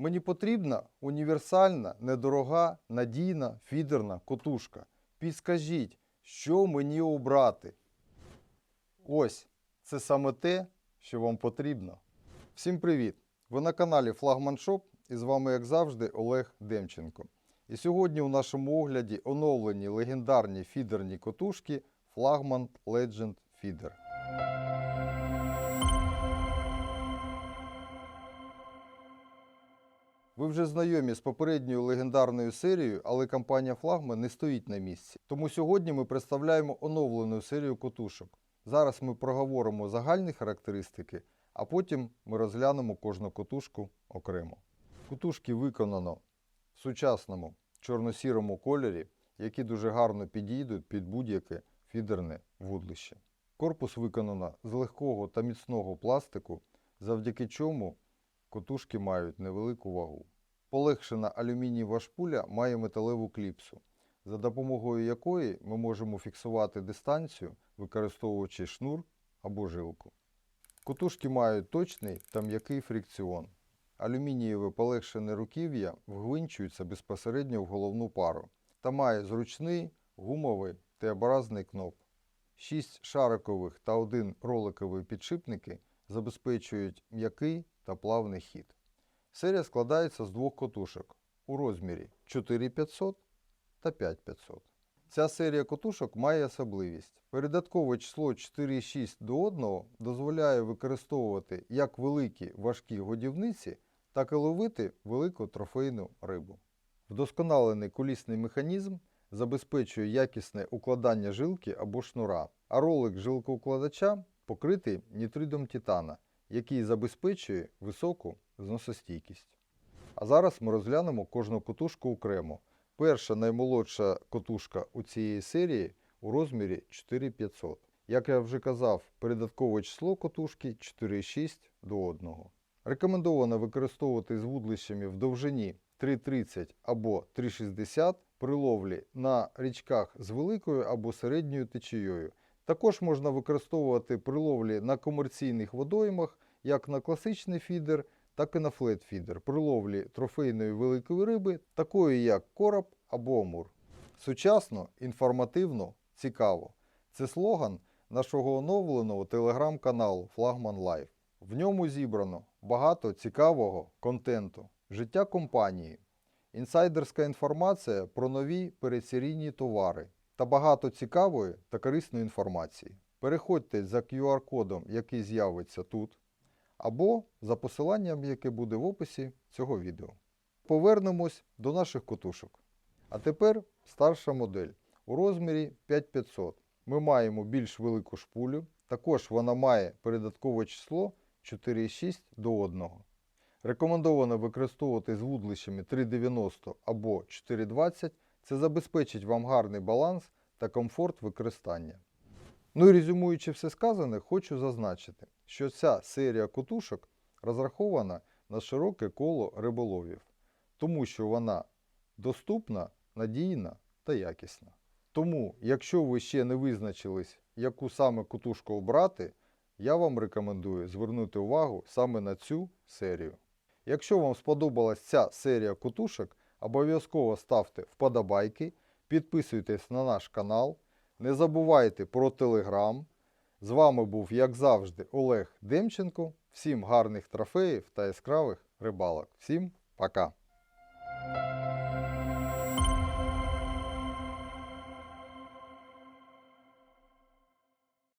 Мені потрібна універсальна, недорога, надійна фідерна котушка. Підскажіть, що мені обрати? Ось, це саме те, що вам потрібно. Всім привіт! Ви на каналі Флагман Шоп і з вами, як завжди, Олег Демченко. І сьогодні у нашому огляді оновлені легендарні фідерні котушки Флагман Legend Feeder. Ви вже знайомі з попередньою легендарною серією, але компанія Флагман не стоїть на місці. Тому сьогодні ми представляємо оновлену серію котушок. Зараз ми проговоримо загальні характеристики, а потім ми розглянемо кожну котушку окремо. Котушки виконано в сучасному чорно-сірому кольорі, які дуже гарно підійдуть під будь-яке фідерне вудлище. Корпус виконано з легкого та міцного пластику, завдяки чому котушки мають невелику вагу. Полегшена алюмінієва шпуля має металеву кліпсу, за допомогою якої ми можемо фіксувати дистанцію, використовуючи шнур або жилку. Котушки мають точний та м'який фрикціон. Алюмінієве полегшене руків'я вгвинчується безпосередньо в головну пару та має зручний гумовий Т-образний кноп. Шість шарикових та один роликовий підшипники забезпечують м'який та плавний хід. Серія складається з двох котушок у розмірі 4500 та 5500. Ця серія котушок має особливість. Передаткове число 4,6 до 1 дозволяє використовувати як великі важкі годівниці, так і ловити велику трофейну рибу. Вдосконалений кулісний механізм забезпечує якісне укладання жилки або шнура, а ролик жилкоукладача покритий нітридом титана, який забезпечує високу зносостійкість. А зараз ми розглянемо кожну котушку окремо. Перша наймолодша котушка у цієї серії у розмірі 4500. Як я вже казав, передаткове число котушки 4,6 до 1. Рекомендовано використовувати з вудлищами в довжині 3,30 або 3,60 при ловлі на річках з великою або середньою течією. Також можна використовувати при ловлі на комерційних водоймах як на класичний фідер, так і на флет-фідер при ловлі трофейної великої риби, такої як короб або амур. Сучасно, інформативно, цікаво. Це слоган нашого оновленого телеграм-каналу Флагман Life. В ньому зібрано багато цікавого контенту, життя компанії, інсайдерська інформація про нові передсерійні товари та багато цікавої та корисної інформації. Переходьте за QR-кодом, який з'явиться тут, або за посиланням, яке буде в описі цього відео. Повернемось до наших котушок. А тепер старша модель у розмірі 5500. Ми маємо більш велику шпулю, також вона має передаткове число 4,6 до 1. Рекомендовано використовувати з вудлищами 3,90 або 4,20. Це забезпечить вам гарний баланс та комфорт використання. Ну і резюмуючи все сказане, хочу зазначити, що ця серія котушок розрахована на широке коло риболовів, тому що вона доступна, надійна та якісна. Тому, якщо ви ще не визначились, яку саме котушку обрати, я вам рекомендую звернути увагу саме на цю серію. Якщо вам сподобалась ця серія котушок, обов'язково ставте вподобайки, підписуйтесь на наш канал, не забувайте про телеграм. З вами був, як завжди, Олег Демченко. Всім гарних трофеїв та яскравих рибалок. Всім пока!